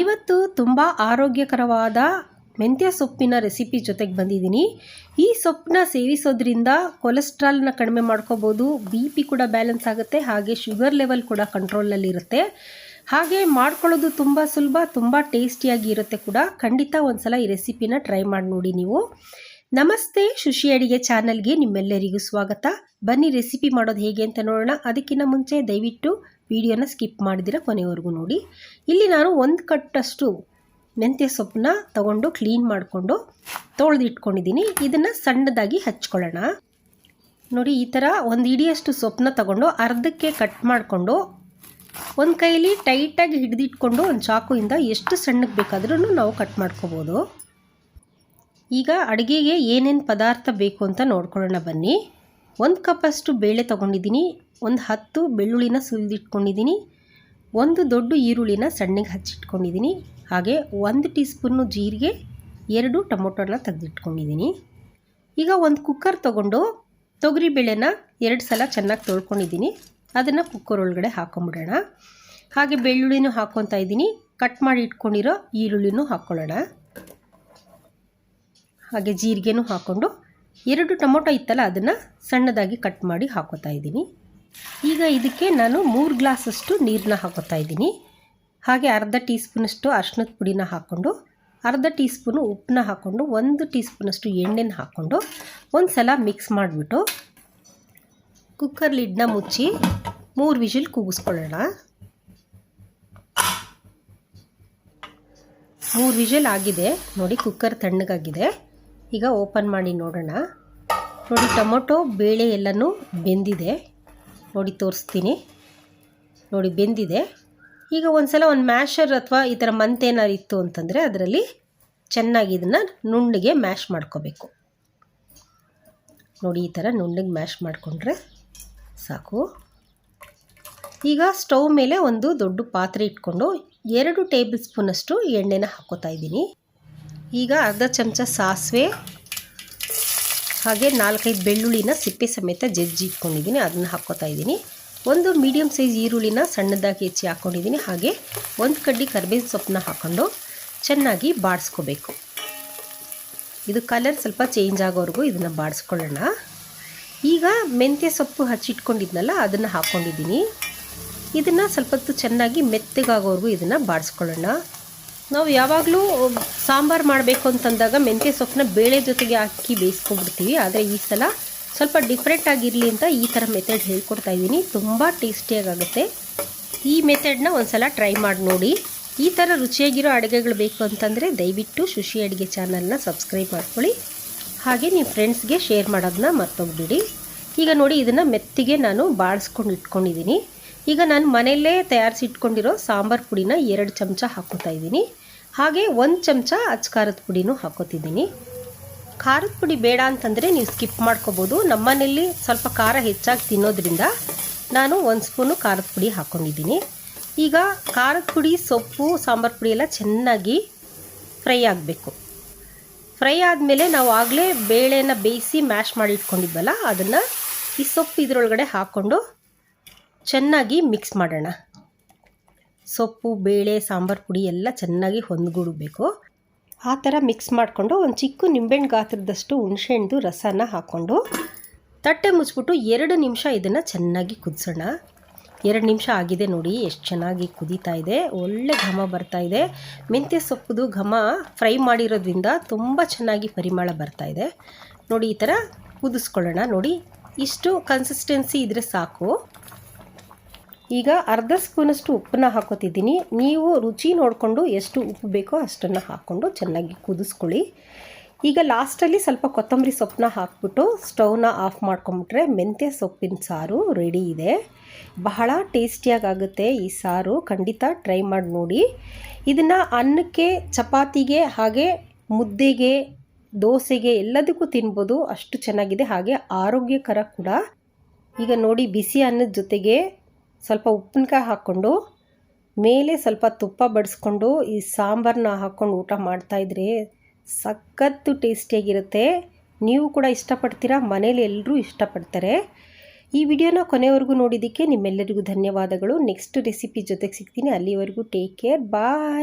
ಇವತ್ತು ತುಂಬ ಆರೋಗ್ಯಕರವಾದ ಮೆಂತ್ಯ ಸೊಪ್ಪಿನ ರೆಸಿಪಿ ಜೊತೆಗೆ ಬಂದಿದ್ದೀನಿ. ಈ ಸೊಪ್ಪನ್ನ ಸೇವಿಸೋದ್ರಿಂದ ಕೊಲೆಸ್ಟ್ರಾಲ್ನ ಕಡಿಮೆ ಮಾಡ್ಕೋಬೋದು, ಬಿ ಪಿ ಕೂಡ ಬ್ಯಾಲೆನ್ಸ್ ಆಗುತ್ತೆ, ಹಾಗೆ ಶುಗರ್ ಲೆವೆಲ್ ಕೂಡ ಕಂಟ್ರೋಲಲ್ಲಿರುತ್ತೆ ಹಾಗೆ ಮಾಡ್ಕೊಳ್ಳೋದು ತುಂಬ ಸುಲಭ, ತುಂಬ ಟೇಸ್ಟಿಯಾಗಿ ಇರುತ್ತೆ ಕೂಡ. ಖಂಡಿತ ಒಂದ್ಸಲ ಈ ರೆಸಿಪಿನ ಟ್ರೈ ಮಾಡಿ ನೋಡಿ ನೀವು. ನಮಸ್ತೆ ಶುಶಿ ಅಡಿಗೆ ಚಾನಲ್ಗೆ ನಿಮ್ಮೆಲ್ಲರಿಗೂ ಸ್ವಾಗತ. ಬನ್ನಿ ರೆಸಿಪಿ ಮಾಡೋದು ಹೇಗೆ ಅಂತ ನೋಡೋಣ. ಅದಕ್ಕಿಂತ ಮುಂಚೆ ದಯವಿಟ್ಟು ವಿಡಿಯೋನ ಸ್ಕಿಪ್ ಮಾಡಿದಿರ ಕೊನೆವರೆಗೂ ನೋಡಿ. ಇಲ್ಲಿ ನಾನು ಒಂದು ಕಟ್ಟಷ್ಟು ಮೆಂತ್ಯ ಸೊಪ್ಪನ್ನ ತಗೊಂಡು ಕ್ಲೀನ್ ಮಾಡಿಕೊಂಡು ತೊಳೆದು ಇಟ್ಕೊಂಡಿದ್ದೀನಿ ಇದನ್ನು ಸಣ್ಣದಾಗಿ ಹಚ್ಕೊಳ್ಳೋಣ. ನೋಡಿ, ಈ ಥರ ಒಂದು ಇಡಿಯಷ್ಟು ಸೊಪ್ಪನ್ನ ತಗೊಂಡು ಅರ್ಧಕ್ಕೆ ಕಟ್ ಮಾಡಿಕೊಂಡು ಒಂದು ಕೈಲಿ ಟೈಟಾಗಿ ಹಿಡಿದಿಟ್ಕೊಂಡು ಒಂದು ಚಾಕುಯಿಂದ ಎಷ್ಟು ಸಣ್ಣಕ್ಕೆ ಬೇಕಾದ್ರೂ ನಾವು ಕಟ್ ಮಾಡ್ಕೋಬೋದು. ಈಗ ಅಡುಗೆಗೆ ಏನೇನು ಪದಾರ್ಥ ಬೇಕು ಅಂತ ನೋಡ್ಕೊಳ್ಳೋಣ ಬನ್ನಿ. ಒಂದು ಕಪ್ಪಷ್ಟು ಬೇಳೆ ತೊಗೊಂಡಿದ್ದೀನಿ, ಒಂದು ಹತ್ತು ಬೆಳ್ಳುಳ್ಳಿನ ಸುಲಿದಿಟ್ಕೊಂಡಿದ್ದೀನಿ, ಒಂದು ದೊಡ್ಡ ಈರುಳ್ಳಿನ ಸಣ್ಣಗೆ ಹಚ್ಚಿಟ್ಕೊಂಡಿದ್ದೀನಿ, ಹಾಗೆ ಒಂದು ಟೀ ಸ್ಪೂನು ಜೀರಿಗೆ, ಎರಡು ಟೊಮೊಟೊನ ತೆಗೆದಿಟ್ಕೊಂಡಿದ್ದೀನಿ. ಈಗ ಒಂದು ಕುಕ್ಕರ್ ತೊಗೊಂಡು ತೊಗರಿ ಬೇಳೆನ ಎರಡು ಸಲ ಚೆನ್ನಾಗಿ ತೊಳ್ಕೊಂಡಿದ್ದೀನಿ. ಅದನ್ನು ಕುಕ್ಕರ್ ಒಳಗಡೆ ಹಾಕೊಂಬಿಡೋಣ. ಹಾಗೆ ಬೆಳ್ಳುಳ್ಳಿನೂ ಹಾಕ್ಕೊತಾ ಇದ್ದೀನಿ ಕಟ್ ಮಾಡಿ ಇಟ್ಕೊಂಡಿರೋ ಈರುಳ್ಳಿನೂ ಹಾಕ್ಕೊಳ್ಳೋಣ ಹಾಗೆ ಜೀರಿಗೆನೂ ಹಾಕ್ಕೊಂಡು ಎರಡು ಟೊಮೊಟೊ ಇತ್ತಲ್ಲ, ಅದನ್ನು ಸಣ್ಣದಾಗಿ ಕಟ್ ಮಾಡಿ ಹಾಕೋತಾ ಇದ್ದೀನಿ. ಈಗ ಇದಕ್ಕೆ ನಾನು ಮೂರು ಗ್ಲಾಸಷ್ಟು ನೀರನ್ನ ಹಾಕೋತಾ ಇದ್ದೀನಿ. ಹಾಗೆ ಅರ್ಧ ಟೀ ಸ್ಪೂನಷ್ಟು ಅರ್ಶಿನದ ಪುಡಿನ ಹಾಕ್ಕೊಂಡು, ಅರ್ಧ ಟೀ ಸ್ಪೂನು ಉಪ್ಪನ್ನ ಹಾಕ್ಕೊಂಡು, ಒಂದು ಟೀ ಸ್ಪೂನಷ್ಟು ಎಣ್ಣೆನ ಹಾಕ್ಕೊಂಡು ಒಂದು ಸಲ ಮಿಕ್ಸ್ ಮಾಡಿಬಿಟ್ಟು ಕುಕ್ಕರ್ ಲಿಡ್ನ ಮುಚ್ಚಿ ಮೂರು ವಿಷಿಲ್ ಕೂಗಿಸ್ಕೊಳ್ಳೋಣ. ಮೂರು ವಿಷಲ್ ಆಗಿದೆ. ನೋಡಿ ಕುಕ್ಕರ್ ತಣ್ಣಗಾಗಿದೆ. ಈಗ ಓಪನ್ ಮಾಡಿ ನೋಡೋಣ. ನೋಡಿ, ಟೊಮೊಟೊ, ಬೇಳೆ ಎಲ್ಲನೂ ಬೆಂದಿದೆ. ನೋಡಿ, ತೋರಿಸ್ತೀನಿ. ನೋಡಿ, ಬೆಂದಿದೆ. ಈಗ ಒಂದು ಸಲ ಒಂದು ಮ್ಯಾಶರ್ ಅಥವಾ ಈ ಥರ ಏನಾರು ಇತ್ತು ಅಂತಂದರೆ ಅದರಲ್ಲಿ ಚೆನ್ನಾಗಿ ಇದನ್ನು ನುಣ್ಣಗೆ ಮ್ಯಾಶ್ ಮಾಡ್ಕೋಬೇಕು. ನೋಡಿ, ಈ ಥರ ನುಣ್ಣಗೆ ಮ್ಯಾಶ್ ಮಾಡಿಕೊಂಡ್ರೆ ಸಾಕು. ಈಗ ಸ್ಟವ್ ಮೇಲೆ ಒಂದು ದೊಡ್ಡ ಪಾತ್ರೆ ಇಟ್ಕೊಂಡು ಎರಡು ಟೇಬಲ್ ಸ್ಪೂನಷ್ಟು ಎಣ್ಣೆನ ಹಾಕೋತಾ ಇದ್ದೀನಿ. ಈಗ ಅರ್ಧ ಚಮಚ ಸಾಸಿವೆ, ಹಾಗೆ ನಾಲ್ಕೈದು ಬೆಳ್ಳುಳ್ಳಿನ ಸಿಪ್ಪೆ ಸಮೇತ ಜಜ್ಜಿ ಇಟ್ಕೊಂಡಿದ್ದೀನಿ, ಅದನ್ನು ಹಾಕ್ಕೋತಾ ಇದ್ದೀನಿ. ಒಂದು ಮೀಡಿಯಮ್ ಸೈಜ್ ಈರುಳ್ಳಿನ ಸಣ್ಣದಾಗಿ ಹೆಚ್ಚಿ ಹಾಕ್ಕೊಂಡಿದ್ದೀನಿ, ಹಾಗೆ ಒಂದು ಕಡ್ಡಿ ಕರ್ಬೇವಿನ ಸೊಪ್ಪನ್ನ ಹಾಕ್ಕೊಂಡು ಚೆನ್ನಾಗಿ ಬಾಡಿಸ್ಕೋಬೇಕು. ಇದು ಕಲರ್ ಸ್ವಲ್ಪ ಚೇಂಜ್ ಆಗೋವರೆಗೂ ಇದನ್ನು ಬಾಡಿಸ್ಕೊಳ್ಳೋಣ. ಈಗ ಮೆಂತ್ಯ ಸೊಪ್ಪು ಹಚ್ಚಿಟ್ಕೊಂಡಿದ್ನಲ್ಲ ಅದನ್ನು ಹಾಕ್ಕೊಂಡಿದ್ದೀನಿ. ಇದನ್ನು ಸ್ವಲ್ಪ ಹೊತ್ತು ಚೆನ್ನಾಗಿ ಮೆತ್ತಗಾಗೋವರೆಗೂ ಇದನ್ನು ಬಾಡಿಸ್ಕೊಳ್ಳೋಣ. ನಾವು ಯಾವಾಗಲೂ ಸಾಂಬಾರು ಮಾಡಬೇಕು ಅಂತಂದಾಗ ಮೆಂತ್ಯ ಸೊಪ್ಪನ್ನ ಬೇಳೆ ಜೊತೆಗೆ ಹಾಕಿ ಬೇಯಿಸ್ಕೊಂಡ್ಬಿಡ್ತೀವಿ. ಆದರೆ ಈ ಸಲ ಸ್ವಲ್ಪ ಡಿಫ್ರೆಂಟ್ ಆಗಿರಲಿ ಅಂತ ಈ ಥರ ಮೆಥಡ್ ಹೇಳ್ಕೊಡ್ತಾ ಇದ್ದೀನಿ. ತುಂಬ ಟೇಸ್ಟಿಯಾಗುತ್ತೆ ಈ ಮೆಥಡ್ನ ಒಂದು ಸಲ ಟ್ರೈ ಮಾಡಿ ನೋಡಿ. ಈ ಥರ ರುಚಿಯಾಗಿರೋ ಅಡುಗೆಗಳು ಬೇಕು ಅಂತಂದರೆ ದಯವಿಟ್ಟು ಶುಶಿ ಅಡುಗೆ ಚಾನಲ್ನ ಸಬ್ಸ್ಕ್ರೈಬ್ ಮಾಡ್ಕೊಳ್ಳಿ. ಹಾಗೆ ನೀವು ಫ್ರೆಂಡ್ಸ್ಗೆ ಶೇರ್ ಮಾಡೋದನ್ನ ಮರ್ತೋಗ್ಬಿಡಿ. ಈಗ ನೋಡಿ ಇದನ್ನು ಮೆತ್ತಿಗೆ ನಾನು ಬಾಡಿಸ್ಕೊಂಡು ಇಟ್ಕೊಂಡಿದ್ದೀನಿ. ಈಗ ನಾನು ಮನೆಯಲ್ಲೇ ತಯಾರಿಸಿ ಇಟ್ಕೊಂಡಿರೋ ಸಾಂಬಾರು ಪುಡಿನ ಎರಡು ಚಮಚ ಹಾಕೋತಾ ಇದ್ದೀನಿ. ಹಾಗೆ ಒಂದು ಚಮಚ ಅಚ್ಕಾರದ ಪುಡಿನೂ ಹಾಕೋತಿದ್ದೀನಿ ಖಾರದ ಪುಡಿ ಬೇಡ ಅಂತಂದರೆ ನೀವು ಸ್ಕಿಪ್ ಮಾಡ್ಕೋಬೋದು. ನಮ್ಮನೆಯಲ್ಲಿ ಸ್ವಲ್ಪ ಖಾರ ಹೆಚ್ಚಾಗಿ ತಿನ್ನೋದ್ರಿಂದ ನಾನು ಒಂದು ಸ್ಪೂನು ಖಾರದ ಪುಡಿ ಹಾಕ್ಕೊಂಡಿದ್ದೀನಿ. ಈಗ ಖಾರದ ಪುಡಿ, ಸೊಪ್ಪು, ಸಾಂಬಾರು ಪುಡಿ ಎಲ್ಲ ಚೆನ್ನಾಗಿ ಫ್ರೈ ಆಗಬೇಕು. ಫ್ರೈ ಆದಮೇಲೆ ನಾವು ಆಗಲೇ ಬೇಳೆನ ಬೇಯಿಸಿ ಮ್ಯಾಶ್ ಮಾಡಿ ಇಟ್ಕೊಂಡಿದ್ವಲ್ಲ, ಅದನ್ನು ಈ ಸೊಪ್ಪು ಇದರೊಳಗಡೆ ಹಾಕ್ಕೊಂಡು ಚೆನ್ನಾಗಿ ಮಿಕ್ಸ್ ಮಾಡೋಣ. ಸೊಪ್ಪು, ಬೇಳೆ, ಸಾಂಬಾರು ಪುಡಿ ಎಲ್ಲ ಚೆನ್ನಾಗಿ ಹೊಂದ್ಗೂಡಬೇಕು. ಆ ಥರ ಮಿಕ್ಸ್ ಮಾಡಿಕೊಂಡು ಒಂದು ಚಿಕ್ಕ ನಿಂಬೆಹಣ್ಣು ಗಾತ್ರದಷ್ಟು ಹುಣಸೆಹಣ್ಣು ರಸನ ಹಾಕ್ಕೊಂಡು ತಟ್ಟೆ ಮುಚ್ಚಿಬಿಟ್ಟು ಎರಡು ನಿಮಿಷ ಇದನ್ನು ಚೆನ್ನಾಗಿ ಕುದಿಸೋಣ. ಎರಡು ನಿಮಿಷ ಆಗಿದೆ ನೋಡಿ, ಎಷ್ಟು ಚೆನ್ನಾಗಿ ಕುದೀತಾ ಇದೆ. ಒಳ್ಳೆ ಘಮ ಬರ್ತಾ ಇದೆ. ಮೆಂತ್ಯ ಸೊಪ್ಪುದು ಘಮ ಫ್ರೈ ಮಾಡಿರೋದ್ರಿಂದ ತುಂಬ ಚೆನ್ನಾಗಿ ಪರಿಮಳ ಬರ್ತಾ ಇದೆ. ನೋಡಿ, ಈ ಥರ ಕುದಿಸ್ಕೊಳ್ಳೋಣ ನೋಡಿ. ಇಷ್ಟು ಕನ್ಸಿಸ್ಟೆನ್ಸಿ ಇದ್ದರೆ ಸಾಕು. ಈಗ ಅರ್ಧ ಸ್ಪೂನಷ್ಟು ಉಪ್ಪನ್ನ ಹಾಕೋತಿದ್ದೀನಿ. ನೀವು ರುಚಿ ನೋಡಿಕೊಂಡು ಎಷ್ಟು ಉಪ್ಪು ಬೇಕೋ ಅಷ್ಟನ್ನು ಹಾಕ್ಕೊಂಡು ಚೆನ್ನಾಗಿ ಕುದಿಸ್ಕೊಳ್ಳಿ. ಈಗ ಲಾಸ್ಟಲ್ಲಿ ಸ್ವಲ್ಪ ಕೊತ್ತಂಬರಿ ಸೊಪ್ಪನ್ನ ಹಾಕ್ಬಿಟ್ಟು ಸ್ಟವ್ನ ಆಫ್ ಮಾಡ್ಕೊಂಬಿಟ್ರೆ ಮೆಂತ್ಯ ಸೊಪ್ಪಿನ ಸಾರು ರೆಡಿ ಇದೆ. ಬಹಳ ಟೇಸ್ಟಿಯಾಗುತ್ತೆ ಈ ಸಾರು. ಖಂಡಿತ ಟ್ರೈ ಮಾಡಿ ನೋಡಿ. ಇದನ್ನು ಅನ್ನಕ್ಕೆ, ಚಪಾತಿಗೆ ಹಾಗೆ ಮುದ್ದೆಗೆ, ದೋಸೆಗೆ ಎಲ್ಲದಕ್ಕೂ ತಿನ್ಬೋದು. ಅಷ್ಟು ಚೆನ್ನಾಗಿದೆ. ಹಾಗೆ ಆರೋಗ್ಯಕರ ಕೂಡ. ಈಗ ನೋಡಿ ಬಿಸಿ ಅನ್ನದ ಜೊತೆಗೆ ಸ್ವಲ್ಪ ಉಪ್ಪಿನಕಾಯಿ ಹಾಕ್ಕೊಂಡು, ಮೇಲೆ ಸ್ವಲ್ಪ ತುಪ್ಪ ಬಡಿಸ್ಕೊಂಡು ಈ ಸಾಂಬಾರನ್ನ ಹಾಕ್ಕೊಂಡು ಊಟ ಮಾಡ್ತಾಯಿದ್ರೆ ಸಖತ್ತು ಟೇಸ್ಟಿಯಾಗಿರುತ್ತೆ. ನೀವು ಕೂಡ ಇಷ್ಟಪಡ್ತೀರಾ? ಮನೇಲಿ ಎಲ್ಲರೂ ಇಷ್ಟಪಡ್ತಾರೆ. ಈ ವಿಡಿಯೋನ ಕೊನೆವರೆಗೂ ನೋಡಿದ್ದಕ್ಕೆ ನಿಮ್ಮೆಲ್ಲರಿಗೂ ಧನ್ಯವಾದಗಳು. ನೆಕ್ಸ್ಟ್ ರೆಸಿಪಿ ಜೊತೆಗೆ ಸಿಗ್ತೀನಿ. ಅಲ್ಲಿವರೆಗೂ ಟೇಕ್ ಕೇರ್. ಬಾಯ್.